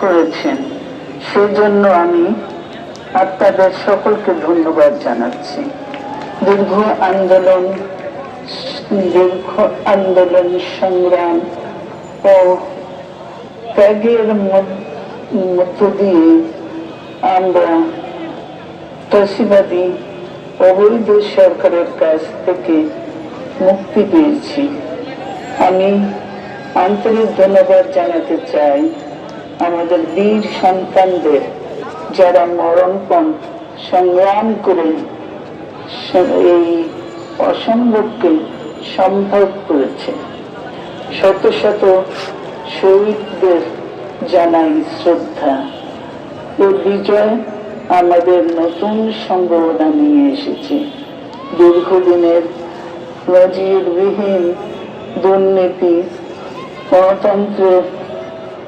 করেছেন। সেজন্য আমি আপনাদের সকলকে ধন্যবাদ জানাচ্ছি। দীর্ঘ আন্দোলন দীর্ঘ আন্দোলন সংগ্রাম ও ত্যাগের মধ্য- দিয়ে আমরা ফ্যাসিবাদী অবৈধ সরকারের কাছ থেকে মুক্তি পেয়েছি। আমি আন্তরিক ধন্যবাদ জানাতে চাই। আমাদের বীর সন্তানদের যারা মরণপণ সংগ্রাম করে এই অসম্ভবকে সম্ভব করেছে। শত শত শহীদদের জানাই শ্রদ্ধা এই বিজয় আমাদের নতুন সম্ভাবনা নিয়ে এসেছে। দীর্ঘদিনের নজিরবিহীন দুর্নীতি, গণতন্ত্রের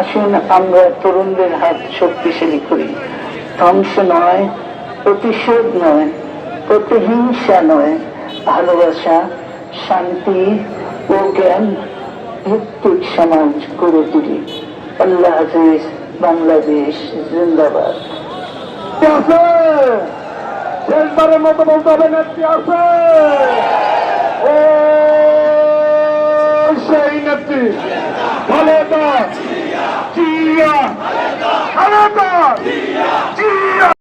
আসুন, আমরা তরুণদের হাত শক্তিশালী করি। ধ্বংস নয়, প্রতিশোধ নয়, প্রতিহিংসা নয়, ভালোবাসা, শান্তি ও জ্ঞান, ভিত্তিক সমাজ গড়ে তুলি। আল্লাহ হাফিজ, বাংলাদেশ জিন্দাবাদ। শেষবারের মতো বলতে হবে, নেত্রী আছে সেই নেত্রী খালেদা জিয়া খালেদা জিয়া